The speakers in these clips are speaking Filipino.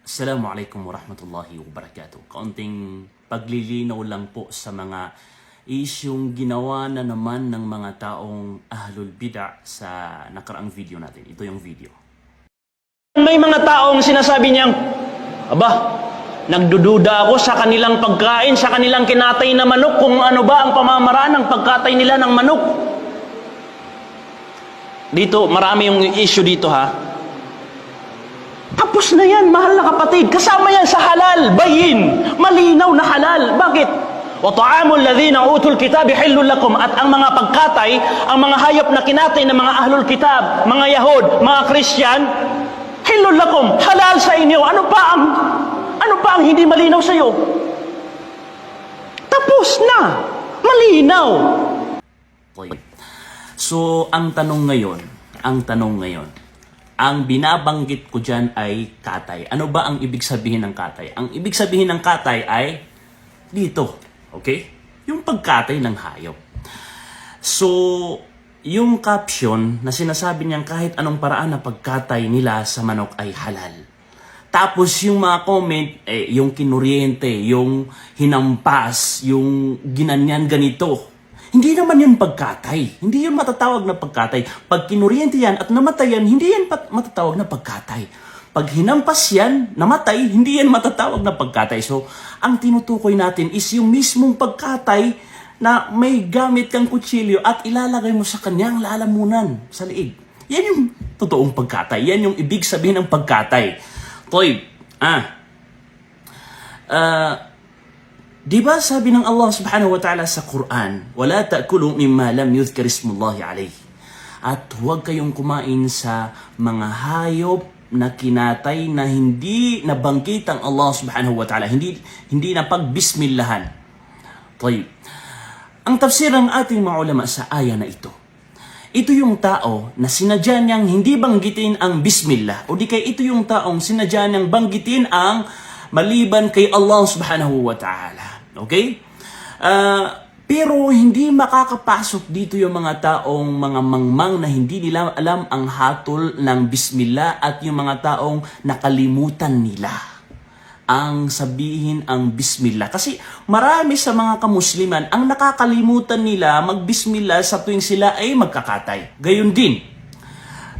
Assalamualaikum warahmatullahi wabarakatuh. Kaunting paglilinaw lang po sa mga isyong ginawa na naman ng mga taong ahlul bid'a sa nakaraang video natin. Ito yung video. May mga taong sinasabi niyang, Aba, nagdududa ako sa kanilang pagkain, sa kanilang kinatay na manok, kung ano ba ang pamamaraan ng pagkatay nila ng manok. Dito, marami yung issue dito ha. Tapos na yan, mahal na kapatid. Kasama yan sa halal, bayin, malinaw na halal. Bakit? وَطَعَامُ الَّذِينَ أُوتُوا الْكِتَابِ حِلٌّ لَكُمْ At ang mga pagkatay, ang mga hayop na kinatay ng mga ahlul kitab, mga Yahud, mga Christian, Hilul lakum, halal sa inyo. Ano pa ang ano pa ang hindi malinaw sa iyo? Tapos na. Malinaw. Okay. So, ang tanong ngayon, ang tanong ngayon, ang binabanggit ko dyan ay katay. Ano ba ang ibig sabihin ng katay? Ang ibig sabihin ng katay ay dito. Okay? Yung pagkatay ng hayop. So, yung caption na sinasabi niyang kahit anong paraan na pagkatay nila sa manok ay halal. Tapos yung mga comment, eh, yung kinuryente, yung hinampas, yung ginanyan ganito. Hindi naman yun pagkatay. Hindi yun matatawag na pagkatay. Pag kinuryente yan at namatay yan, hindi yan matatawag na pagkatay. Pag hinampas yan, namatay, hindi yan matatawag na pagkatay. So, ang tinutukoy natin is yung mismong pagkatay na may gamit kang kutsilyo at ilalagay mo sa kanyang lalamunan sa liig. Yan yung totoong pagkatay. Yan yung ibig sabihin ng pagkatay. Toy, ah, ah, Di ba sabi ng Allah subhanahu wa ta'ala sa Quran, wala ta'kulu mimma lam yuzkar ismullahi alayh. At huwag kayong kumain sa mga hayop na kinatay na hindi nabanggit ang Allah subhanahu wa ta'ala. Hindi, hindi na pagbismillahan. Tayyib. Ang tafsir ng ating mga ulama sa aya na ito, ito yung tao na sinadya niyang hindi banggitin ang bismillah o di kaya ito yung taong sinadya niyang banggitin ang maliban kay Allah subhanahu wa ta'ala. Okay? Ah, pero hindi makakapasok dito yung mga taong mga mangmang na hindi nila alam ang hatol ng bismillah at yung mga taong nakalimutan nila ang sabihin ang bismillah. Kasi marami sa mga kamusliman ang nakakalimutan nila magbismillah sa tuwing sila ay magkakatay. Gayon din,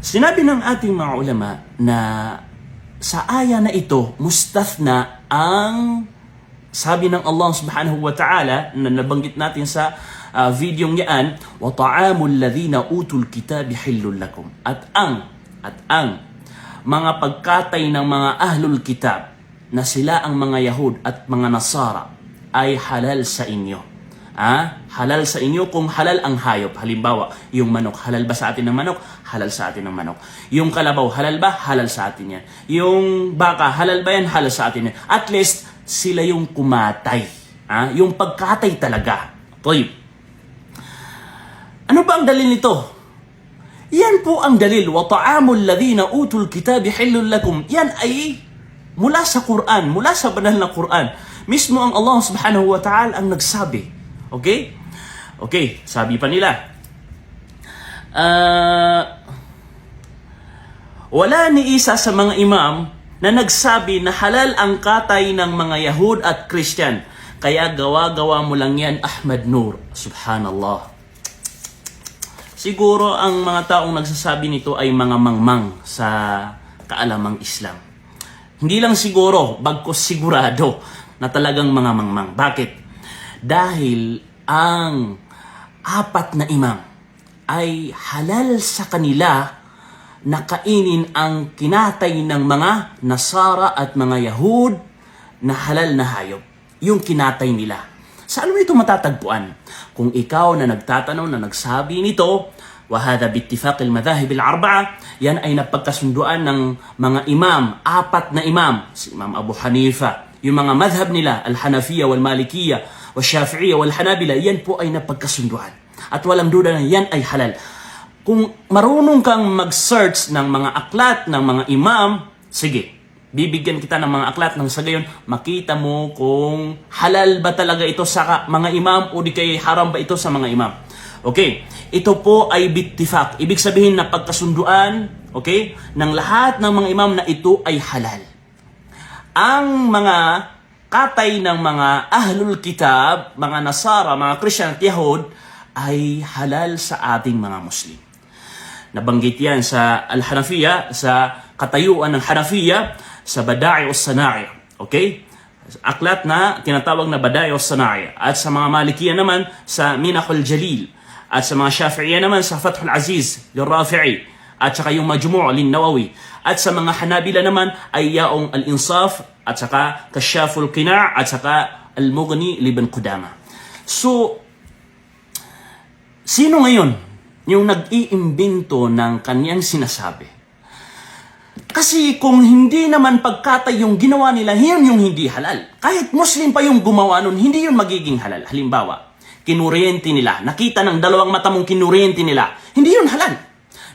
sinabi ng ating mga ulama na sa aya na ito, mustafna ang sabi ng Allah subhanahu wa ta'ala na nabanggit natin sa uh, video niyan, ta'amul ladhina utul kitabi hillul lakum. At ang at ang mga pagkatay ng mga ahlul kitab na sila ang mga Yahud at mga Nasara ay halal sa inyo. Ah, halal sa inyo kung halal ang hayop. Halimbawa, yung manok, halal ba sa atin ng manok? Halal sa atin ng manok. Yung kalabaw, halal ba? Halal sa atin yan. Yung baka, halal ba yan? Halal sa atin yan. At least, sila yung kumatay. Ah, yung pagkatay talaga. Toy. Ano ba ang dalil nito? Yan po ang dalil. Wa ta'amul ladhina utul kitabi hillul lakum. Yan ay mula sa Quran, mula sa banal na Quran. Mismo ang Allah subhanahu wa ta'ala ang nagsabi. Okay? Okay, sabi pa nila. Ah... wala ni isa sa mga imam na nagsabi na halal ang katay ng mga Yahud at Christian. Kaya gawa-gawa mo lang yan, Ahmad Nur. Subhanallah. Siguro ang mga taong nagsasabi nito ay mga mangmang sa kaalamang Islam. Hindi lang siguro, bagkos sigurado na talagang mga mangmang. Bakit? Dahil ang apat na imam ay halal sa kanila na kainin ang kinatay ng mga Nasara at mga Yahud na halal na hayop. Yung kinatay nila. Saan mo ito matatagpuan? Kung ikaw na nagtatanong na nagsabi nito, وهذا باتفاق المذاهب الأربعة yan ay napagkasunduan ng mga imam, apat na imam, si Imam Abu Hanifa, yung mga madhab nila, Al-Hanafiya wal Malikiya, wal Shafi'iyya wal Hanabila, yan po ay napagkasunduan. At walang duda na yan ay halal. Kung marunong kang mag-search ng mga aklat ng mga imam, sige, bibigyan kita ng mga aklat ng sa gayon, makita mo kung halal ba talaga ito sa mga imam o di kay haram ba ito sa mga imam. Okay, ito po ay bittifak. Ibig sabihin na pagkasunduan, okay, ng lahat ng mga imam na ito ay halal. ang mga katay ng mga ahlul kitab, mga Nasara, mga Christian at Yahud, ay halal sa ating mga Muslim. Nabanggit yan sa Al-Hanafiya, sa katayuan ng Hanafiya, sa Bada'i o Sana'i. Okay? Aklat na tinatawag na Bada'i o Sana'i. At sa mga Malikiya naman, sa Minahul Jalil. At sa mga Shafi'iyya naman, sa Fathul Aziz, Rafi'i. At saka yung Majmu' lin Nawawi. At sa mga Hanabila naman, ay Yaong Al-Insaf, at saka Kashaful Qina' at saka Al-Mughni Libn Qudama. So, Sino ngayon yung nag-iimbento ng kanyang sinasabi? Kasi kung hindi naman pagkatay yung ginawa nila, yun yung hindi halal. Kahit Muslim pa yung gumawa nun, hindi yun magiging halal. Halimbawa, kinuryente nila, nakita ng dalawang mata mong kinuryente nila, hindi yun halal.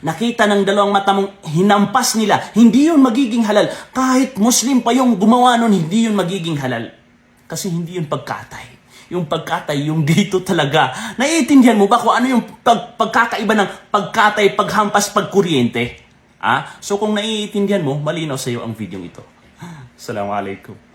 Nakita ng dalawang mata mong hinampas nila, hindi yun magiging halal. Kahit Muslim pa yung gumawa nun, hindi yun magiging halal. Kasi hindi yun pagkatay. Yung pagkatay, yung dito talaga. Naiintindihan mo ba kung ano yung pag, pagkakaiba ng pagkatay, paghampas, pagkuryente? Ah? So kung naiintindihan mo, malinaw sa iyo ang video ito. Assalamualaikum.